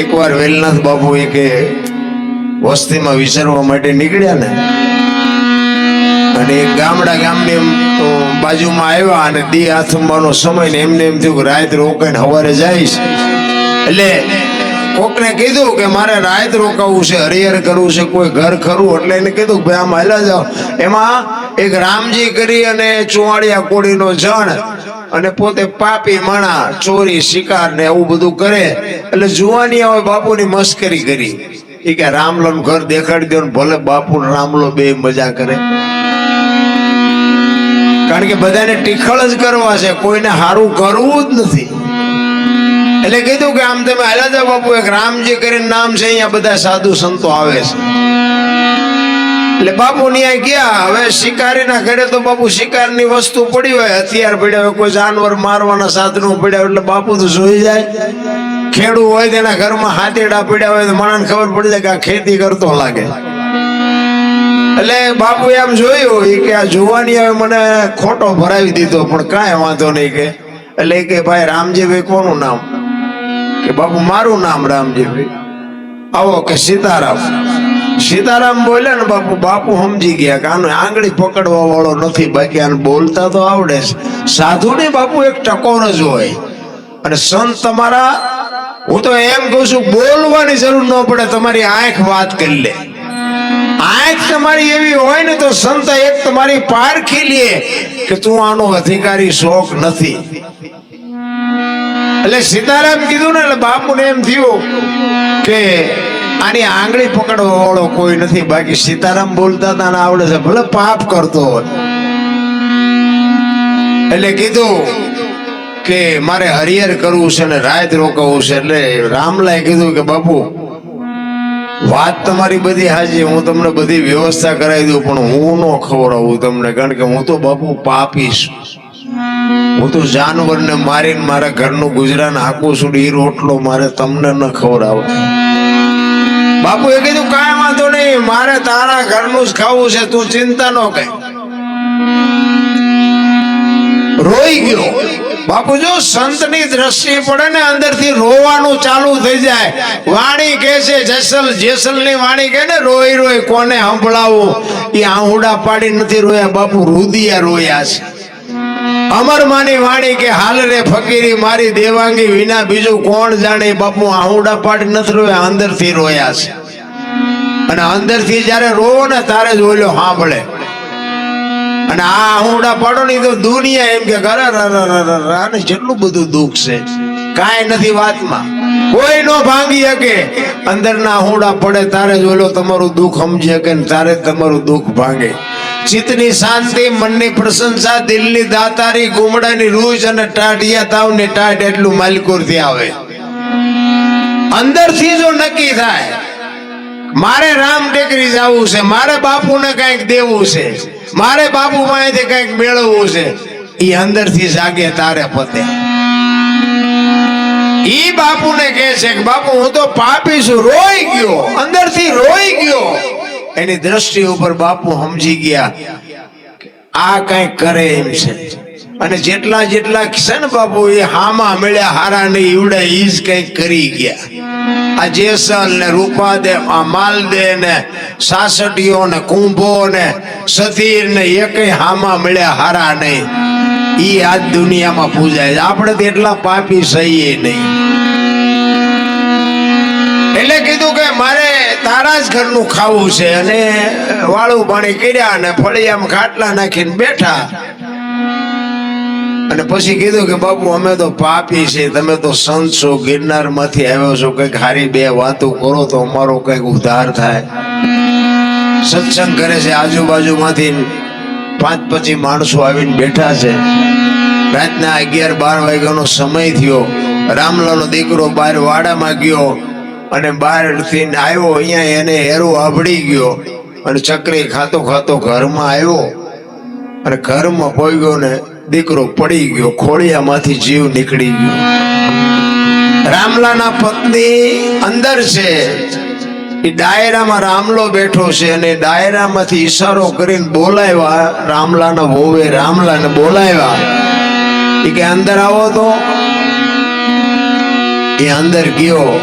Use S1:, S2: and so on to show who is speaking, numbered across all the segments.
S1: એકવાર વેલનાથ બાપુ કે વસ્તીમાં વિચારવા માટે નીકળ્યા ને અને ગામડા ગામની એમ, બાજુમાં આવ્યા અને દી આથમવાનો સમય ને એમને એમ થયું કે રાત રોકાઈને સવારે જઈશ. એટલે કોકને કીધું કે મારે રાત રોકાવું છે હરિહર કરવું છે કોઈ ઘર ખરું એટલે એને કીધું કે ભાઈ આમ હાલ્યા જાઓ. એમાં એક રામજી કરી અને ચુવાડિયા કોળીનો જણ અને પોતે પાપી, માણા, ચોરી, શિકાર ને એવું બધું કરે. એટલે જુવાની આવે બાપુની મસ્કરી કરી. એ કે રામલો ઘર દેખાડી દો ને ભલે બાપુ રામલો બે મજા કરે. કારણ કે બધાને ટીખળ જ કરવા છે, કોઈને સારું કરવું જ નથી. એટલે કીધું કે આમ તમે હાલ્યા જાઓ બાપુ, એક રામજી કરીને નામ છે, અહીંયા બધા સાધુ સંતો આવે છે. એટલે બાપુ ન્યાય ગયા. હવે શિકારીના ઘરે તો બાપુ શિકારની વસ્તુ પડી હોય. હથિયાર પડ્યા હોય, કોઈ જાનવર મારવાના સાધનો પડ્યા એટલે બાપુ તો જોઈ જાય. ખેડૂ હોય તેના ઘરમાં હાથેડા પડ્યા હોય તો માણસને ખબર પડી જાય કે આ ખેતી કરતો લાગે. એટલે બાપુ એમ જોયું કે આ જોવાની હવે મને ખોટો ભરાવી દીધો, પણ કાંઈ વાંધો નહીં કે. એટલે કે ભાઈ રામજીભાઈ કોનું નામ? કે બાપુ મારું નામ રામજીભાઈ. આવો કે સીતારામ. સીતારામ બોલ્યા ને બાપુ બાપુ સમજી ગયા કે આનો આંગળી પકડવા વાળો નથી, બાકી આને બોલતા તો આવડે છે સાધુ ને બાપુ એક ટકોર જ હોય. અને સંત તમારા, હું તો એમ કહું છું, બોલવાની જરૂર ન પડે, તમારી આંખ વાત કરી લે. આંખ તમારી એવી હોય ને તો સંત એક તમારી પારખી લે કે તું આનો અધિકારી શોખ નથી. એટલે સીતારામ કીધું ને એટલે બાપુને એમ થયું કે આની આંગળી પકડવા વાળો કોઈ નથી. બાકી સીતારામ બોલતા હતા ને આવડે છે. ભલે પાપ કરતો એટલે કીધું કે મારે હરિહર કરવું છે ને રાત રોકાવું છે. એટલે રામલાએ કીધું કે, બાપુ, વાત તમારી બધી હાજી હું તમને બધી વ્યવસ્થા કરાવી દઉં, પણ હું ન ખવડાવું તમને. કારણ કે હું તો બાપુ પાપી છું. હું તો જાનવરને મારીને મારા ઘરનું ગુજરાન હાકું છું એ રોટલો મારે તમને ન ખવડાવો બાપુ એ કીધું, કાંઈ વાંધો નહીં, મારે તારા ઘરનું જ ખાવું છે, તું ચિંતા ન કર. રોઈ ગયો. બાપુ જો સંતની દ્રષ્ટિ પડે ને, અંદરથી રોવાનું ચાલુ થઈ જાય. વાણી કહે છે, જેસલ, જેસલની વાણી કહે ને, રોઈ રોઈ, કોને સંભળાવું? એ આહુડા પાડી નથી રોયા, બાપુ રુદિયા રોયા છે. અમર માની વાણી કે હાલ રે ફકીરી મારી દેવાંગી વિના બીજું કોણ જાણે? બાપુ આહુડા પાટ નથી રોયા, અંદરથી રોયા છે. અને અંદરથી જ્યારે રોવો ને તારે જ સાંભળે. અને આ આહુડા પાડો ની તો દુનિયા એમ કે ઘરે જેટલું બધું દુઃખ છે. કાંઈ નથી વાતમાં. કોઈ નો ભાંગી શકે. અંદરના આહુડા પડે તારે જ તમારું દુઃખ સમજી શકે ને તારે તમારું દુઃખ ભાંગે. ચિત્તની શાંતિ, મનની પ્રશંસા, દિલની દાતારી, ગુમડાની રૂજ અને ટાઢિયા તાવ ને ટાઢ એટલું માલિકોરથી આવે. અંદરથી જો નક્કી થાય, મારે રામ ટેકરી જવું છે, મારે બાપુને કંઈક દેવું છે, મારે બાપુ પાસેથી કંઈક મેળવવું છે એ અંદરથી જાગે તારે પતે. ઈ બાપુને કહે છે કે બાપુ, હું તો પાપી છું, રોઈ ગયો, અંદરથી રોઈ ગયો. એની દ્રષ્ટિ ઉપર બાપુ સમજી ગયા આ કઈ કરે એમ છે. અને જેટલા જેટલા છે ને બાપુ એ હામાં મળ્યા હારા ને ઈવડે ઈ જ કઈ કરી ગયા. આ જેસલ ને રૂપાદે આ માલદે ને સાસટીઓ ને કુંભો ને સતીર ને એકેય હામાં મળ્યા હારા નહીં. ઈ આજ દુનિયામાં પૂજાય આપણે તો એટલા પાપી સહીએ નહીં. એટલે કીધું કે મારે તારા જ ઘરનું ખાવું છે અને વાળું પાણી કર્યા અને ફળિયામાં ખાટલા નાખીને બેઠા. અને પછી કીધું કે, બાપુ, અમે તો પાપી છે તમે તો સંત છો ગિરનારમાંથી આવ્યો છો, કંઈક હારી બે વાતો કરો તો અમારો કંઈક ઉદ્ધાર થાય. સત્સંગ કરે છે, આજુબાજુમાંથી પાંચ પછી માણસો આવીને બેઠા છે. રાતના અગિયાર બાર વાગ્યાનો સમય થયો. રામલાનો દીકરો બહાર વાડામાં ગયો. અને બહારથી આવ્યો, અહીંયા એને હેરો આભળી ગયો અને ચકરી ખાતો ખાતો ઘરમાં આવ્યો. અને ઘરમાં પોઈ ને દીકરો પડી ગયો, ખોળિયામાંથી જીવ નીકળી ગયો. રામલાના પત્ની અંદર છે. એ ડાયરામાં રામલો બેઠો છે અને ડાયરામાંથી ઈશારો કરીને બોલાવ્યા રામલાના વોવે રામલાને બોલાવ્યા. એ કે, અંદર આવો તો. એ અંદર ગયો.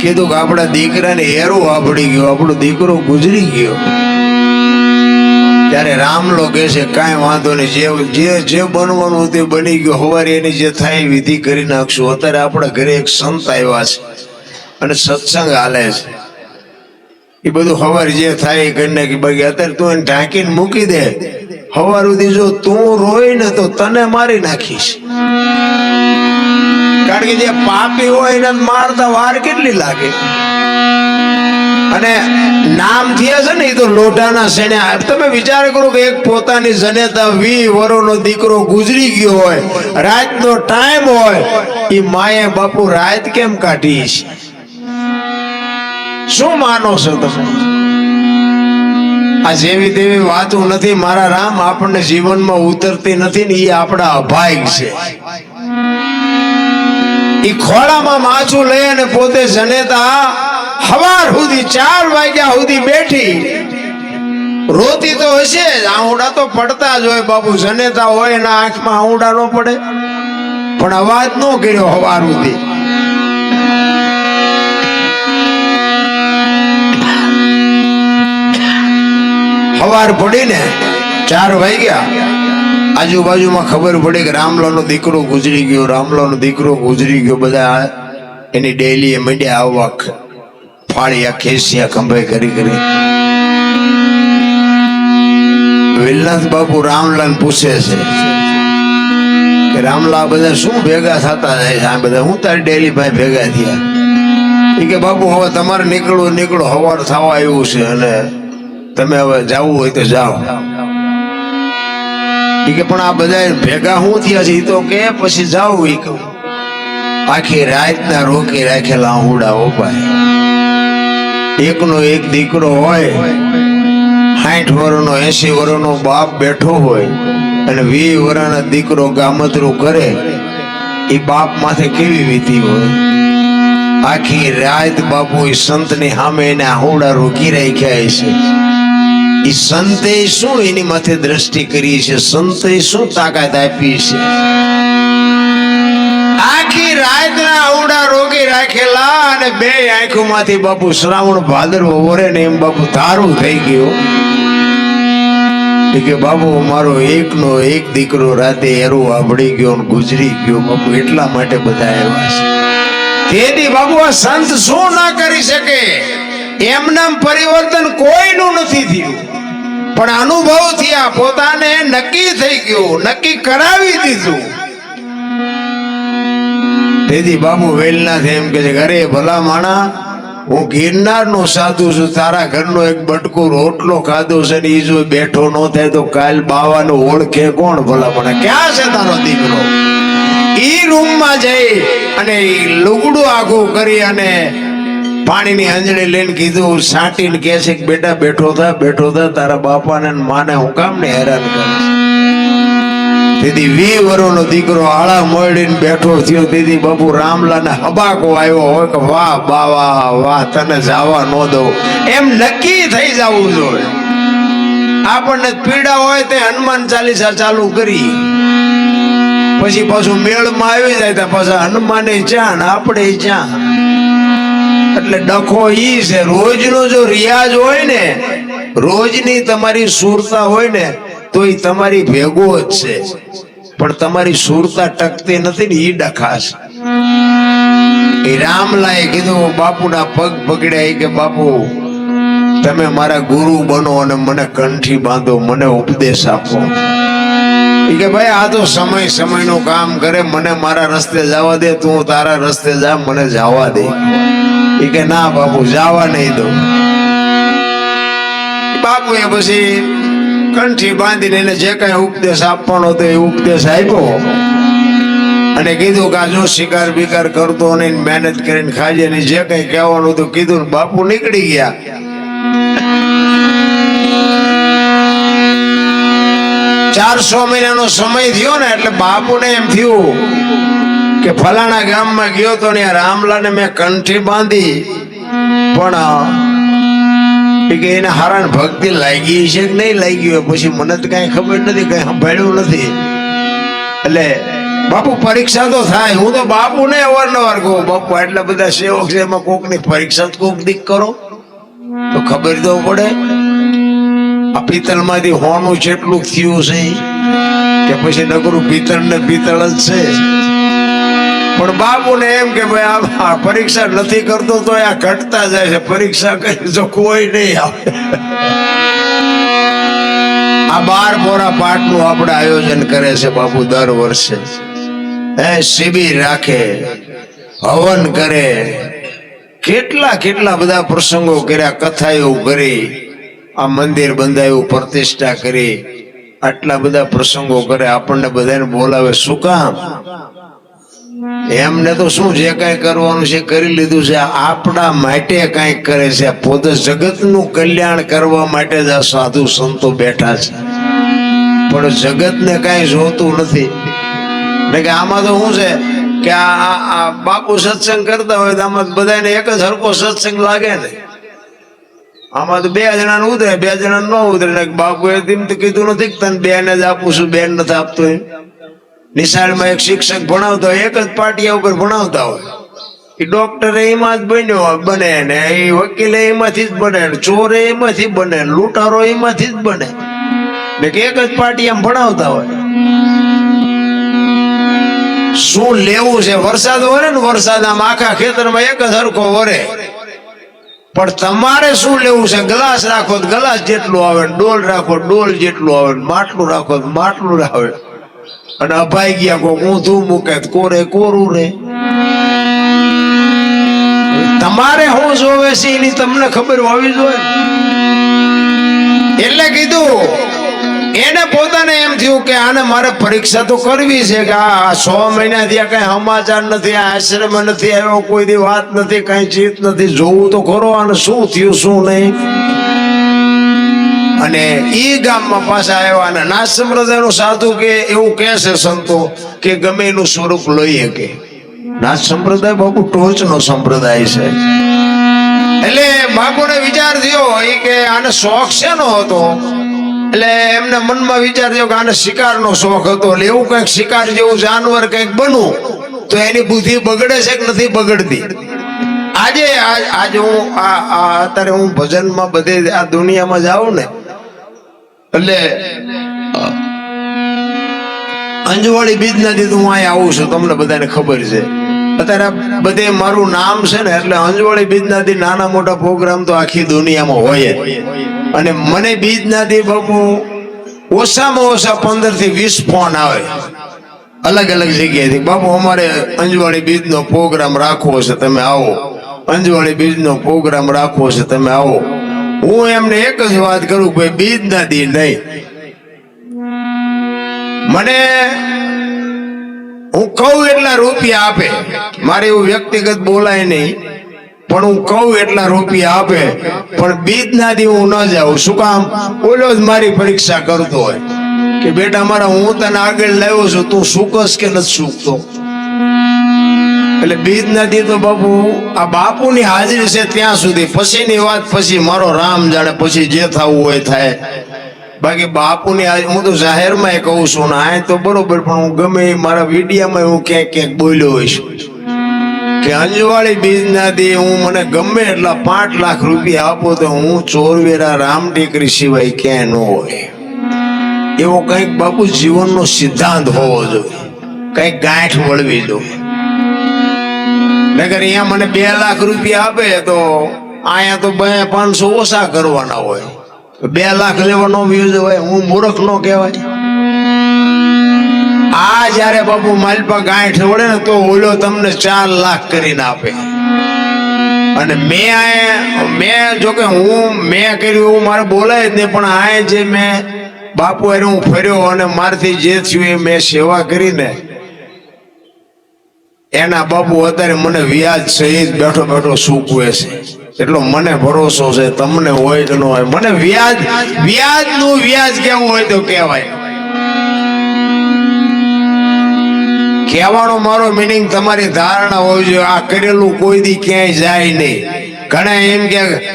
S1: કીધું કે આપણા દીકરાને હેરો આપડી ગયો, આપણો દીકરો ગુજરી ગયો. ત્યારે રામલો કહે છે, કાંઈ વાંધો નહીં, જે જે જે બનવાનું તે બની ગયું, હવારે એની જે થાય વિધિ કરી નાખશું. અત્યારે આપણા ઘરે એક સંત આવ્યા છે અને સત્સંગ હાલે છે. એ બધું હવાર જે થાય એ કરી નાખી. બાકી અત્યારે તું એને ઢાંકીને મૂકી દે. હવાર સુધી જો તું રોય ને તો તને મારી નાખીશ. કારણ કે જે પાપી હોય એને મારતા વાર કેટલી લાગે? અને નામ થયા છે ને એ તો લોઢાના શેણે તમે વિચાર કરો કે એક પોતાની જનેતા વી વરોનો દીકરો ગુજરી ગયો હોય, રાતનો ટાઈમ હોય એ માએ બાપુ રાત કેમ કાઢી છે શું માનો છો તમે? આ જેવી તેવી વાતો નથી, મારા રામ આપણને જીવનમાં ઉતરતી નથી ને એ આપણા અભાગ છે. ઈ ખોળામાં માછું લઈ અને પોતે જનેતા હવાર સુધી, ચાર વાગ્યા સુધી બેઠી. રોતી તો હશે જ આઉડા તો પડતા જ હોય બાપુ, જનેતા હોય એના આંખમાં આઉડા ન પડે. પણ અવાજ ન કર્યો હવાર સુધી. હવાર પડીને ચાર વાગ્યા. આજુબાજુમાં ખબર પડે કે રામલાનો દીકરો ગુજરી ગયો રામલાનો દીકરો ગુજરી ગયો. બધા એની ડેલી એ મંડ્યા આવવા ફાળિયા ખેસિયા ખંભાઈ કરી કરી. વિલનાથ બાપુ રામલાલ પૂછે છે કે રામલા બધા શું ભેગા થતા જાય છે? આ બધા હું તારી ડેલી ભાઈ ભેગા થયા? એ કે બાપુ, હવે તમારે નીકળવું, નીકળો. હવાર થવા આવ્યું છે અને તમે હવે જવું હોય તો જાઓ. કે પણ આ બધા ભેગા હું થયા છે? તો કે પછી જાવ એ કહું. આખી રાતના રોકી રાખેલા હુડા ઓપાય એકનો એક દીકરો હોય સાઠ વર્ષનો એસી વર્ષનો બાપ બેઠો હોય અને વી વર્ષનો દીકરો ગામતરું કરે એ બાપ માથે કેવી વીતી હોય? આખી રાત બાપુ એ સંતની સામે એને આહુડા રોકી રાખ્યા છે. ઈ સંતે શું એની માથે દ્રષ્ટિ કરી છે? સંતે શું તાકાત આપી છે? આખી રાતના આવડા રોગી રાખેલા અને બે આંખોમાંથી બાપુ શ્રાવણ ભાદરવો વરે ને એમ બાપુ તારું થઈ ગયું. કે બાપુ મારો એકનો એક દીકરો રાતે એરો વાપડી ગયો ને ગુજરી ગયો. બાપુ એટલા માટે બધા આવ્યા છે. તેથી બાપુ આ સંત શું ના કરી શકે? એમનામ પરિવર્તન કોઈનું નથી થયું. પણ અનુભવ થયા પોતાને નક્કી થઈ ગયું, નક્કી કરાવી દીધું. તેથી બાબુ વેલનાથ એમ કે છે અરે ભલા માણા હું ગિરનાર નો સાધુ છું, તારા ઘરનો એક બટકો રોટલો ખાધો છે ને એ જો બેઠો નો થાય તો કાલ બાવાનો ઓળખે કોણ ભલા મને ક્યાં છે તારો દીકરો? ઈ રૂમમાં જઈ અને લુગડું આખું કરી અને પાણીની અંજળી લઈને કીધું, સાટીને કે છે બેટા બેઠો થા બેઠો થા, તારા બાપાને માને હું કામ ને હેરાન કરે તેથી વી વરોનો દીકરો આળા મળીને બેઠો થયો. તેથી બાપુ રામલાને હબાકો આવ્યો હોય કે, વાહ, બાવા, વાહ, તને જાવા ન દઉં. એમ નક્કી થઈ જવું જોઈએ. આપણને પીડા હોય તે હનુમાન ચાલીસા ચાલુ કરી. પછી પાછું મેળમાં આવી જાય તો પાછા હનુમાને ચા ને આપણે ચા એટલે ડખો ઈ છે, રોજનો જો રિયાજ હોય ને, રોજની તમારી સુરતા હોય ને, તો એ તમારી ભેગો જ છે. પણ તમારી સુરતા ટકતી નથી ને એ ડખાશ એ રામલાએ કીધું, બાપુના પગ પકડ્યા કે, બાપુ, તમે મારા ગુરુ બનો અને મને કંઠી બાંધો, મને ઉપદેશ આપો. કે, ભાઈ, આ તો સમય સમયનું કામ કરે, મને મારા રસ્તે જવા દે, તું તારા રસ્તે જા, મને જવા દે. કે, ના, બાપુ, જવા નહીં દઉં. બાપુએ પછી કંઠી બાંધીને એને જે કઈ ઉપદેશ આપવાનો હતો એ ઉપદેશ આપ્યો. અને કીધું કે જો શિકાર બિકાર કરતો ને મહેનત કરીને ખાજે. ને જે કઈ કહેવાનું હતું, કીધું બાપુ નીકળી ગયા. ચારસો મહિનાનો સમય થયો ને, એટલે બાપુને એમ થયું કે ફલાણા ગામમાં ગયો તો ને રામલાને મેં કંઠી બાંધી. પણ કે એને હારાને ભક્તિ લાગી છે કે નહીં લાગી હોય? પછી મને તો કાંઈ ખબર નથી, કાંઈ સંભાળ્યું નથી. એટલે બાપુ, પરીક્ષા તો થાય. હું તો બાપુ ને અવારનવાર કહું, બાપુ એટલા બધા સેવક છે, એમાં કોકની પરીક્ષા કોક દીક કરો. તો ખબર તો પડે. આ પિત્તળમાંથી હોનું જેટલું થયું છે કે પછી નકરું પિત્તળ ને પિત્તળ જ છે. પણ બાપુને એમ કે ભાઈ, આ- પરીક્ષા નથી કરતો તો આ ઘટતા જાય છે. પરીક્ષા કરી તો કોઈ નહીં આવે. આ બાર પાઠ પાઠનું આપણે આયોજન કરે છે બાપુ દર વર્ષે. હે, શિબિર રાખે, હવન કરે. કેટલા કેટલા બધા પ્રસંગો કર્યા, કથાઓ કરી, આ મંદિર બંધાયું, પ્રતિષ્ઠા કરી. આટલા બધા પ્રસંગો કરે આપણને બધાને બોલાવે. શું કામ? એમને તો શું જે કઈ કરવાનું છે, કરી લીધું છે, આપણા માટે કઈ કરે છે. પોતે જગતનું કલ્યાણ કરવા માટે જ આ સાધુ સંતો બેઠા છે. પણ જગતને કાંઈ જોતું નથી. કે આમાં તો શું છે કે આ આ- બાપુ સત્સંગ કરતા હોય તો આમાં બધાને એક જ હરકો સત્સંગ લાગે ને. આમાં તો બે જણા ઉતરે, બે જણા ન ઉતરે. બાપુએ તેમ તો કીધું નથી તને બેને જ આપું છું, બેન નથી આપતો એમ. નિશાળમાં એક શિક્ષક ભણાવતા એક જ પાટિયા ઉપર ભણાવતા હોય. એ ડોક્ટર એમાં જ બન્યો બને ને એ વકીલ એમાંથી જ બને ચોર એમાંથી બને લૂંટારો એમાંથી જ બને ને. કે એક જ પાટિયામાં ભણાવતા હોય. શું લેવું છે? વરસાદ વરે ને વરસાદ, આમ આખા ખેતરમાં એક જ હરખો વરે. પણ તમારે શું લેવું છે? ગ્લાસ રાખો ગ્લાસ જેટલું આવે ડોલ રાખો ડોલ જેટલું આવે માટલું રાખો માટલું આવે. અને અભાઈ ગયા કોક ઊંધું મૂકે કોરે કોરું રે? તમારે શું જોવે છે એની તમને ખબર હોવી જોઈએ. એટલે કીધું, એને પોતાને એમ થયું કે આને મારે પરીક્ષા તો કરવી છે કે આ છ મહિના થયા કઈ સમાચાર નથી, આ આશ્રમ નથી આવ્યો કોઈ દી વાત નથી, કઈ ચીત નથી, જોવું તો ખરો, અને શું થયું, શું નહીં? અને ઈ ગામમાં પાછા આવ્યા અને નાથ સંપ્રદાયનો સાધુ કે એવું કહે છે સંતો કે ગમે એનું સ્વરૂપ લઈ શકે. નાથ સંપ્રદાય બાપુ ટોચનો સંપ્રદાય છે. એટલે બાપુને વિચાર થયો એ કે આને શોખ છે નો હતો? એટલે એમને મનમાં વિચાર થયો કે આને શિકારનો શોખ હતો. એટલે એવું કંઈક શિકાર જેવું જાનવર કંઈક બનવું તો એની બુદ્ધિ બગડે છે કે નથી બગડતી? આજે આજ- હું આ આ અત્યારે હું ભજનમાં બધે આ દુનિયામાં જાઉં ને એટલે અંજવાળી બીજના દી હું અહીંયા આવું છું, તમને બધાને ખબર છે. અત્યારે બધે મારું નામ છે ને, એટલે અંજવાળી બીજ દી નાના મોટા પ્રોગ્રામ તો આખી દુનિયામાં હોય જ. અને મને બીજ દી બાપુ ઓછામાં ઓછા પંદરથી વીસ ફોન આવે. અલગ અલગ જગ્યાએથી. બાપુ, અમારે અંજવાળી બીજનો પ્રોગ્રામ રાખવો છે, તમે આવો. અંજવાળી બીજનો પ્રોગ્રામ રાખવો છે, તમે આવો. હું એમને એક જ વાત કરું કે બીજ ના નહીં. મને હું કહું એટલા રૂપિયા આપે. મારે એવું વ્યક્તિગત બોલાય નહીં, પણ હું કહું એટલા રૂપિયા આપે. પણ બીજ ના દી હું ન જાઉં. શું કામ? ઓલો જ મારી પરીક્ષા કરતો હોય. કે બેટા મારા, હું તને આગળ લાવ્યો છું, તું સુકસ કે નથી સૂકતો? એટલે બીજ નથી તો બાપુ, આ બાપુની હાજરી છે ત્યાં સુધી. પછીની વાત, પછી મારો રામ જાણે પછી જે થવું હોય થાય. બાકી બાપુની હું તો જાહેરમાં કહું છું ને આ તો બરોબર, પણ હું ગમે મારા વિડીયામાં હું ક્યાંક ક્યાંક બોલ્યો હોઈશ. કે અંજવાળી બીજ ના દી હું મને ગમે એટલા પાંચ લાખ રૂપિયા આપો તો હું ચોરવેરા રામ ટેકરી સિવાય ક્યાંય ન હોય. એવો કંઈક બાપુ જીવનનો સિદ્ધાંત હોવો જોઈએ. કંઈક ગાંઠ વળવી જોઈએ. નગર અહીંયા મને બે લાખ રૂપિયા આપે તો અહીંયા તો બે પાંચસો ઓછા કરવાના હોય. બે લાખ લેવાનો વ્યૂઝ હોય, હું મૂર્ખ નો કહેવાય. આ જયારે બાપુ માલપા ગાંઠ વળે ને તો ઓલો તમને ચાર લાખ કરીને આપે. અને મેં મેં જોકે હું મેં કર્યું એવું મારે બોલાય જ નહીં, પણ આ જે મેં બાપુ એને હું ફર્યો અને મારથી જે થયું એ મેં સેવા કરીને એના બાપુ અત્યારે મને વ્યાજ સહિત બેઠો બેઠો સૂકવે છે. એટલો મને ભરોસો છે, તમને હોય કે ન હોય. મને વ્યાજ વ્યાજનું વ્યાજ કેવું હોય તો કહેવાય. કહેવાનો મારો મિનિંગ તમારી ધારણા હોવી જોઈએ. આ કરેલું કોઈ દી ક્યાંય જાય નહીં. ઘણા એમ કે,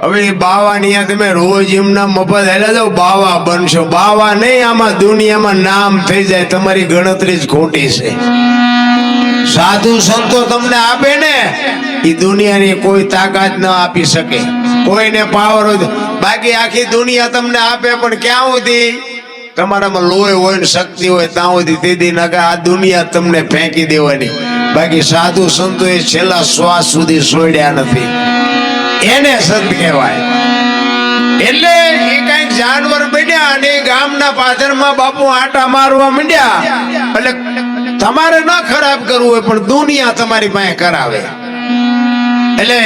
S1: હવે બાવા આ તમે રોજ એમના મફત હેલા જાઓ, બાવા બનશો. બાવા નહીં, આમાં દુનિયામાં નામ થઈ જાય. તમારી ગણતરી જ ખોટી છે. સાધુ સંતો તમને આપે ને એ દુનિયાની કોઈ તાકાત ન આપી શકે. કોઈને પાવર બાકી આખી દુનિયા તમને આપે, પણ ક્યાં સુધી? તમારામાં લોહી હોય ને શક્તિ હોય, ત્યાં સુધી તેથી નકે આ દુનિયા તમને ફેંકી દેવાની. બાકી સાધુ સંતો એ છેલ્લા શ્વાસ સુધી સોડ્યા નથી. એને સંત કહેવાય. એટલે એ કંઈક જાનવર બન્યા અને ગામના પાછળમાં બાપુ આટા મારવા માંડ્યા. એટલે તમારે ન ખરાબ કરવું હોય, પણ દુનિયા તમારી પાસે કરાવે. એટલે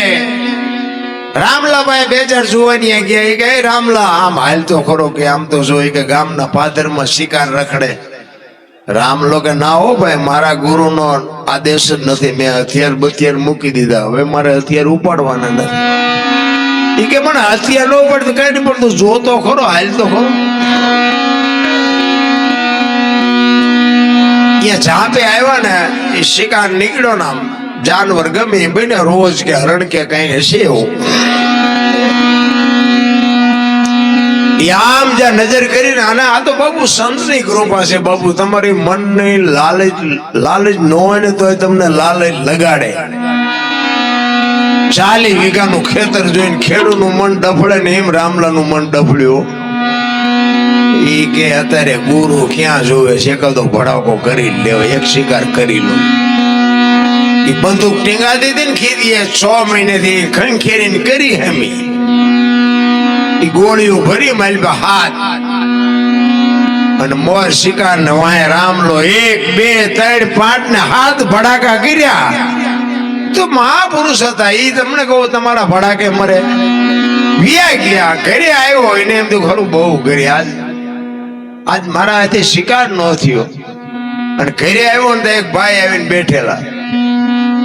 S1: રામલાભાઈ બે ચાર જોવાની ગયા કે રામલા, આમ હાલ તો ખરો કે આમ તો જોઈ કે ગામના પાદરમાં શિકાર રખડે. રામલો કે ના હો ભાઈ, મારા ગુરુનો આદેશ જ નથી, મેં હથિયાર બથિયાર મૂકી દીધા, હવે મારે હથિયાર ઉપાડવાના નથી. એ કે, મને હથિયાર ન પડતું કઈ નહીં પડતું જોતો ખરો હાલ તો ખરો. અહીંયા જાપે આવ્યા ને, એ શિકાર નીકળ્યો ને આમ, જાનવર ગમે બને રોજ કે હરણ કે કઈ હશે એવું. આમ જ્યાં નજર કરીને અને આ તો બાબુ સંતની કૃપા છે બાબુ તમારી મનની લાલચ લાલચ ન હોય ને તોય તમને લાલચ લગાડે. ચાલી વીઘાનું ખેતર જોઈને ખેડૂતનું મન ડફડે ને એમ રામલાનું મન ડફડ્યું ઈ કે અત્યારે ગુરુ ક્યાં જોવે છે? તો ભડાકો કરી લેવો એક શિકાર કરી લો. ઈ બંદૂક ટીંગા દીધી ને ખીદીએ છ મહિનેથી ખંખેરીને કરી હમી. ઈ ગોળીઓ ભરી મારી હાથ. અને મોર શિકાર ને વાય રામલો એક, બે, ત્રણ પાંચ ને હાથ ભડાકા કર્યા. તો મહાપુરુષ હતા, ઈ તમને કહું, તમારા ભડાકે મરે. વ્યા ગયા, ઘરે આવ્યો, એને એમ તો ખરું બહુ ઘરે આજ. આજ મારા હાથે શિકાર ન થયો. અને ઘરે આવ્યો ને એક ભાઈ આવીને બેઠેલા.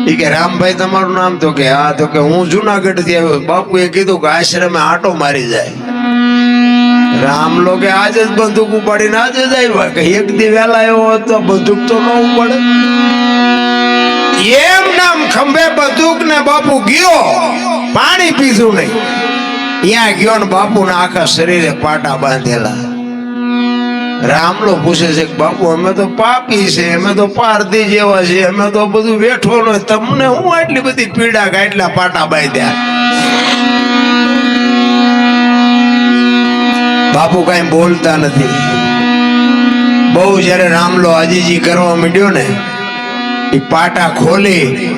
S1: એ કે, રામભાઈ, તમારું નામ તો કે, હા, તો કે હું જુનાગઢથી આવ્યો. બાપુએ કીધું કે આશ્રમે આટો મારી જાય. રામલો કે આજ જ બંદૂક ઉપાડીને આજ જ આવ્યા કે એક દી વહેલા આવ્યો હોત તો બંદૂક તો ન ઉપાડે. એમ નામ ખંભે બંદૂક ને બાપુ ગયો. પાણી પીધું નહીં. ત્યાં ગયો ને બાપુ આખા શરીરે પાટા બાંધેલા. રામલો પૂછે છે કે, બાપુ, અમે તો પાપી છે, અમે તો પારધી જેવા છે, અમે તો બધું બેઠો ન તમને હું આટલી બધી પીડા કાટલા પાટા બાંધ્યા? બાપુ કઈ બોલતા નથી. બહુ જ્યારે રામલો આજીજી કરવા માંડ્યો ને, એ પાટા ખોલી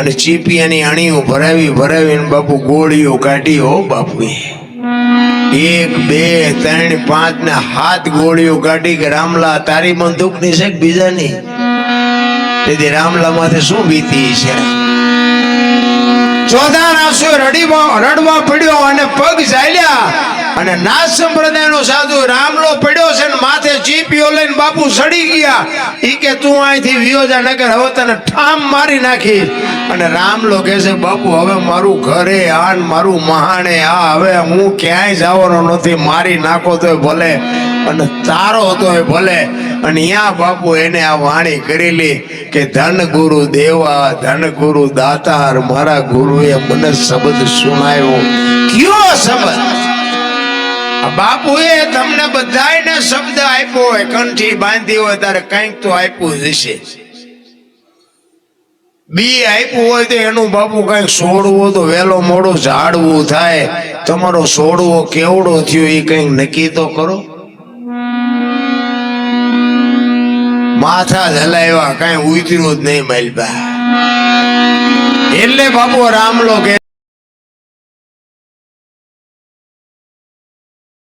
S1: અને ચીપિયાની અણીઓ ભરાવી ભરાવીને બાપુ ગોળીઓ કાઢી, હો બાપુએ એક, બે, ત્રણ, પાંચ ને હાથ ગોળીઓ કાઢી કે રામલા, તારી બંદૂકની છે બીજાની? તેથી રામલા માથે શું વીતી છે? ચોધા આંસુ રડીમાં રડવા પડ્યો અને પગ ચાલ્યા અને નાથ સંપ્રદાયનો સાધુ રામલો પડ્યો છે ને માથે ચીપીઓ લઈને બાપુ સડી ગયા. ઈ કે તું અહીંથી વિયોજા નગર હવે તને ઠામ મારી નાખી અને રામલો કહે છે, બાપુ, હવે મારું ઘરે આન મારું મહાણે આ. હવે હું ક્યાંય જવાનો નથી, મારી નાખો તોય ભલે. અને તારો તોય ભલે. અને અહીંયા બાપુ એને આ વાણી કરેલી કે, ધન ગુરુ દેવા, ધન ગુરુ દાતાર, મારા ગુરુએ મને શબ્દ સુણાયો. કયો શબ્દ? બાપુએ તમને બધાને શબ્દ આપ્યો હોય, કંઠી બાંધી હોય ત્યારે કંઈક તો આપ્યું હશે. બી આપ્યું હોય તો એનું બાપુ કંઈક છોડવો તો વેલો મોડો ઝાડવું થાય. તમારો સોડવો કેવડો થયો એ કંઈક નક્કી તો કરો. માથા હલાવ્યા કઈ ઉતર્યું જ નહીં, માલબા. એટલે બાપુ રામલો કે